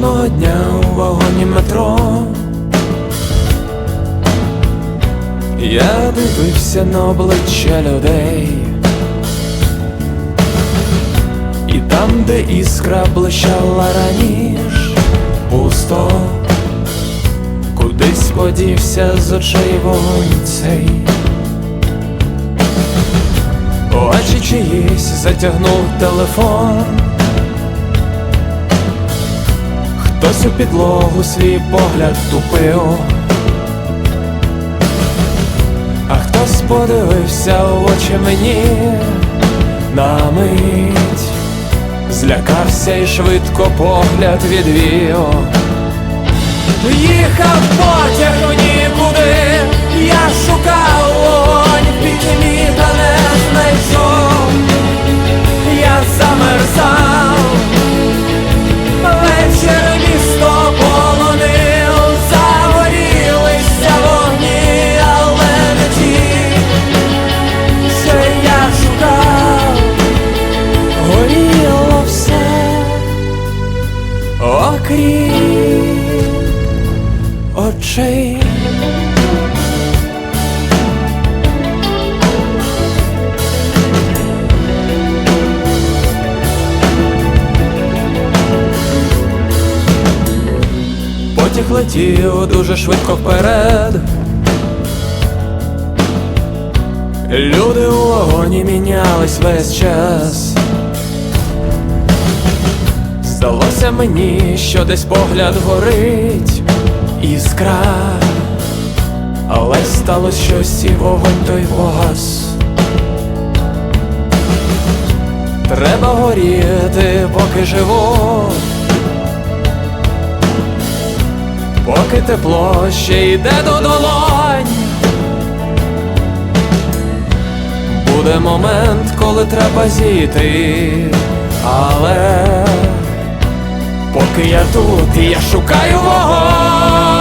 Кожного дня у вагоні метро Я дивився на обличчя людей, і там, де іскра блищала раніш, пусто, кудись подівся з очей вогонь цей. Очі чиїсь затягнув телефон. Хтось у підлогу свій погляд тупив, а хтось подивився в очі мені на мить, злякався і швидко погляд відвів. Їхав потяг очей. Потяг летів дуже швидко вперед. Люди у вагоні мінялись весь час. Здалося мені, що десь погляд горить іскра, але сталося щось і вогонь той погас. Треба горіти, поки живу. Поки тепло ще йде до долонь, буде момент, коли треба зійти, але тут, я шукаю вогонь,